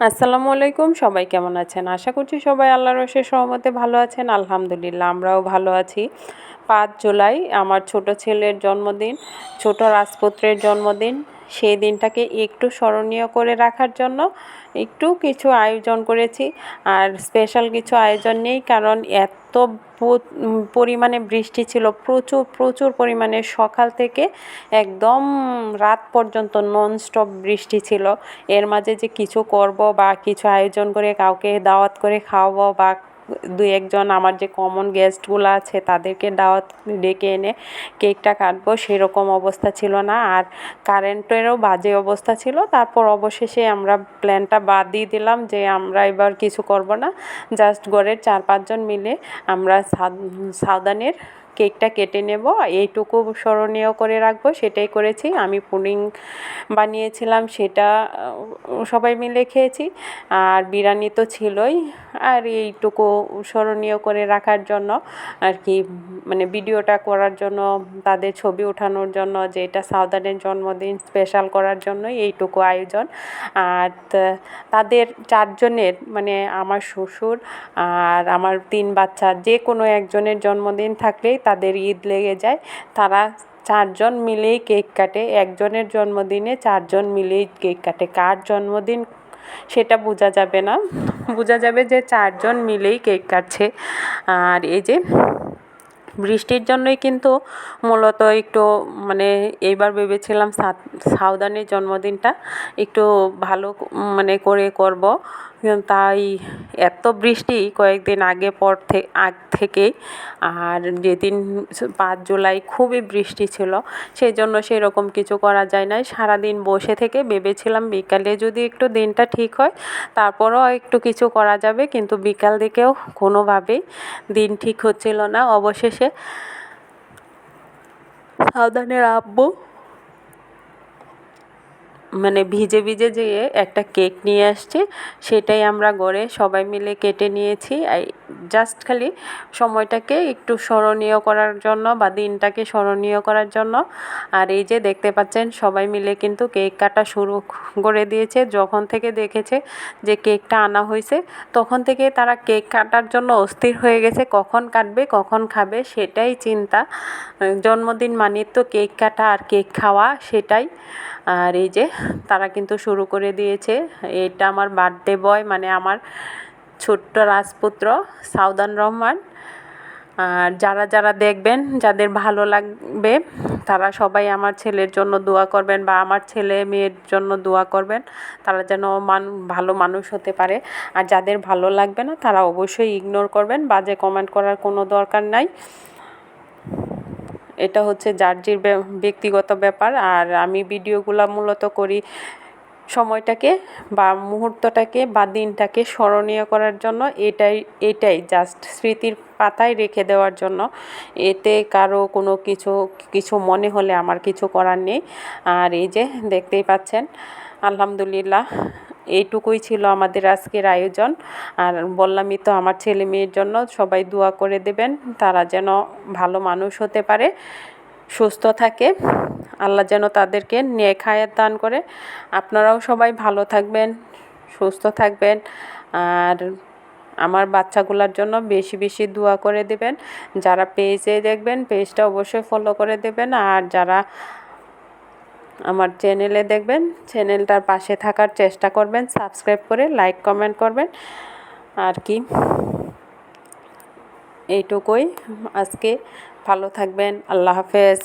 আসসালামু আলাইকুম, সবাই কেমন আছেন? আশা করছি সবাই আল্লাহর রসের সহমতে ভালো আছেন, আলহামদুলিল্লাহ আমরাও ভালো আছি। পাঁচ জুলাই, আমার ছোট ছেলের জন্মদিন, ছোট রাজপুত্রের জন্মদিন সেই দিনটাকে একটু স্মরণীয় করে রাখার জন্য একটু কিছু আয়োজন করেছি। আর স্পেশাল কিছু আয়োজন নেই, কারণ এত পরিমাণে বৃষ্টি ছিল, প্রচুর প্রচুর পরিমাণে সকাল থেকে একদম রাত পর্যন্ত ননস্টপ বৃষ্টি ছিল। এর মাঝে যে কিছু করব বা কিছু আয়োজন করে কাউকে দাওয়াত করে খাওয়াবো বা দুই একজন আমার যে কমন গেস্টগুলো আছে, তাদেরকে দাওয়াত ডেকে এনে কেকটা কাটবো, সেরকম অবস্থা ছিল না। আর কারেন্টেরও বাজে অবস্থা ছিল। তারপর অবশেষে আমরা প্ল্যানটা বাদ দিয়ে দিলাম যে আমরা এবার কিছু করব না। জাস্ট ঘরের চার পাঁচজন মিলে আমরা সাউদানের কেকটা কেটে নেব, এইটুকু স্মরণীয় করে রাখব, সেটাই করেছি। আমি পুডিং বানিয়েছিলাম, সেটা সবাই মিলে খেয়েছি। আর বিরিয়ানি তো ছিলই, আর এইটুকু স্মরণীয় করে রাখার জন্য, আর কি মানে ভিডিওটা করার জন্য, তাদের ছবি ওঠানোর জন্য, যে এটা সাউদানের জন্মদিন স্পেশাল করার জন্য এইটুকু আয়োজন। আর তাদের চারজনের মানে আমার শ্বশুর আর আমার তিন বাচ্চা, যে কোনো একজনের জন্মদিন থাকলেই তাদের ঈদ লেগে যায়। তারা চারজন মিলেই কেক কাটে। একজনের জন্মদিনে চারজন মিলেই কেক কাটে। কার জন্মদিন সেটা বোঝা যাবে না। বোঝা যাবে যে চারজন মিলেই কেক কাটছে। আর এই যে বৃষ্টির জন্যই কিন্তু মূলত একটু মানে এইবার ভেবেছিলাম সাউদানের জন্মদিনটা একটু ভালো মানে করে করব। তাই এত বৃষ্টি কয়েকদিন আগে পর আগ থেকেই, আর যেদিন পাঁচ জুলাই খুবই বৃষ্টি ছিল সেই জন্য সেরকম কিছু করা যায় নাই। সারাদিন বসে থেকে ভেবেছিলাম বিকালে যদি একটু দিনটা ঠিক হয়, তারপরও একটু কিছু করা যাবে, কিন্তু বিকাল দিকেও কোনোভাবেই দিন ঠিক হচ্ছিল না। অবশেষে সাউদানের আব্বু মানে ভিজে ভিজে যেয়ে একটা কেক নিয়ে আসছে, সেটাই আমরা গড়ে সবাই মিলে কেটে নিয়েছি। জাস্ট খালি সময়টাকে একটু স্মরণীয় করার জন্য বা দিনটাকে স্মরণীয় করার জন্য। আর এই যে দেখতে পাচ্ছেন, সবাই মিলে কিন্তু কেক কাটা শুরু করে দিয়েছে। যখন থেকে দেখেছে যে কেকটা আনা হয়েছে, তখন থেকে তারা কেক কাটার জন্য অস্থির হয়ে গেছে। কখন কাটবে, কখন খাবে, সেটাই চিন্তা। জন্মদিন মানে তো কেক কাটা আর কেক খাওয়া, সেটাই। আর এই যে তারা কিন্তু শুরু করে দিয়েছে। এটা আমার বার্থডে বয় মানে আমার ছোট্ট রাজপুত্র সাউদান রহমান। আর যারা যারা দেখবেন, যাদের ভালো লাগবে, তারা সবাই আমার ছেলের জন্য দোয়া করবেন বা আমার ছেলে মেয়ের জন্য দোয়া করবেন। তারা যেন মান, ভালো মানুষ হতে পারে। আর যাদের ভালো লাগবে না, তারা অবশ্যই ইগনোর করবেন। বাজে কমেন্ট করার কোনো দরকার নাই। এটা হচ্ছে যার যে ব্যক্তিগত ব্যাপার। আর আমি ভিডিওগুলো মূলত করি সময়টাকে বা মুহূর্তটাকে বা দিনটাকে স্মরণীয় করার জন্য। এটাই এটাই জাস্ট স্মৃতির পাতায় রেখে দেওয়ার জন্য। এতে কারও কোনো কিছু কিছু মনে হলে আমার কিছু করার নেই। আর এই যে দেখতেই পাচ্ছেন, আলহামদুলিল্লাহ। এইটুকুই ছিল আমাদের আজকের আয়োজন। আর বললামই তো আমার ছেলে মেয়ের জন্য সবাই দোয়া করে দেবেন, তারা যেন ভালো মানুষ হতে পারে, সুস্থ থাকে। আল্লাহ যেন তাদেরকে নেক হায়াত দান করে। আপনারাও সবাই ভালো থাকবেন, সুস্থ থাকবেন। আর আমার বাচ্চাগুলোর জন্য বেশি বেশি দোয়া করে দেবেন। যারা পেজে দেখবেন, পেজটা অবশ্যই ফলো করে দেবেন। আর যারা আমার চ্যানেলে দেখবেন। চ্যানেলটার পাশে থাকার চেষ্টা করবেন। সাবস্ক্রাইব করে লাইক কমেন্ট করবেন। আর কি? এইটুকুই। আজকে ভালো থাকবেন। আল্লাহ হাফেজ।